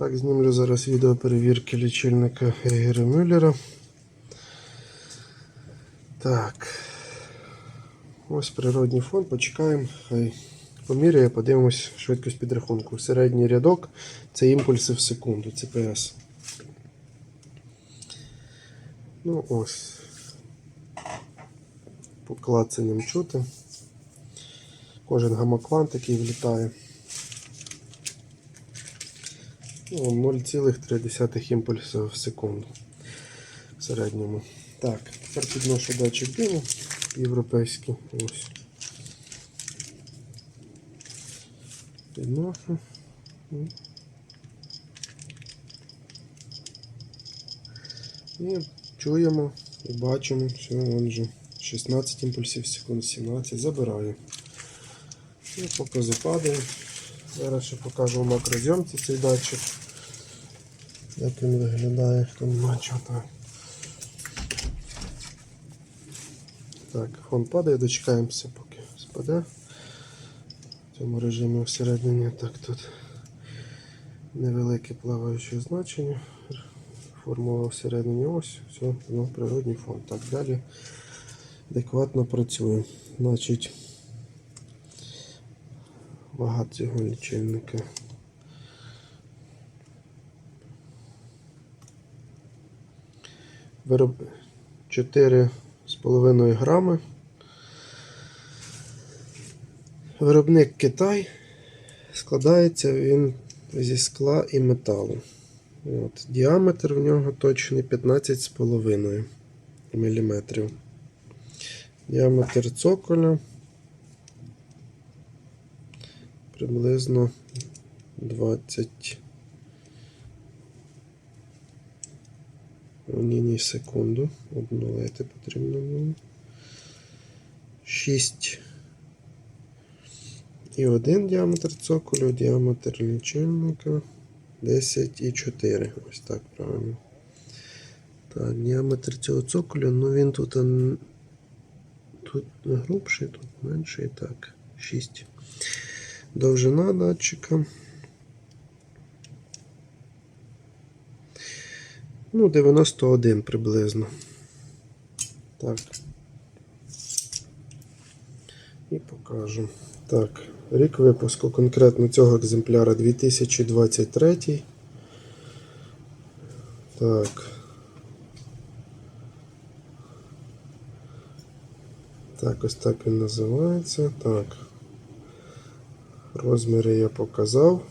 Так, знімлю зараз відео перевірки лічильника Гегера Мюллера. Так. Ось природній фон, почекаємо. Хай поміряє, подивимось швидкість підрахунку. Середній рядок це імпульси в секунду, ЦПС. Ну ось. По клацанням чути. Кожен гамаквант, який влітає. Ну, 0,3 імпульсу в секунду в середньому. Так, тепер підношу датчик диму європейський. Ось. Підношу. І чуємо і бачимо, що він вже 16 імпульсів в секунду, 17. Забираю. І покази падають. Зараз ще покажу в макрозйомці цей датчик. Як він виглядає, хто не бачив так. Фон падає, дочекаємося, поки спаде. В цьому режимі всередині так тут невелике плаваюче значення. Формула всередині ось, все, ну, природній фон. Так, далі адекватно працює. Значить, вага цього лічильника. Вироб 4,5 грами. Виробник Китай. Складається він зі скла і металу. От. Діаметр в нього точний 15,5 мм. Діаметр цоколя приблизно 20 ні, ні, секунду. Обнулити потрібно було. 6 і один діаметр цоколю, діаметр лічильника 10,4. Ось так правильно. Так, діаметр цього цоколю, ну він тут, тут грубший, тут менший. Так, 6. Довжина датчика. Ну, 91 приблизно. Так. І покажу. Так, рік випуску конкретно цього екземпляра 2023. Так. Так, ось так він називається. Так. Розміри я показав.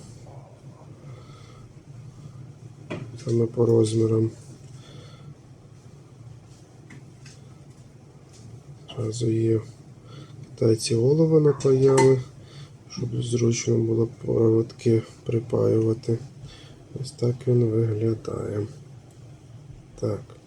Саме по розмірам. Зразу є китайці голови напаяли, щоб зручно було проводки припаювати. Ось так він виглядає. Так.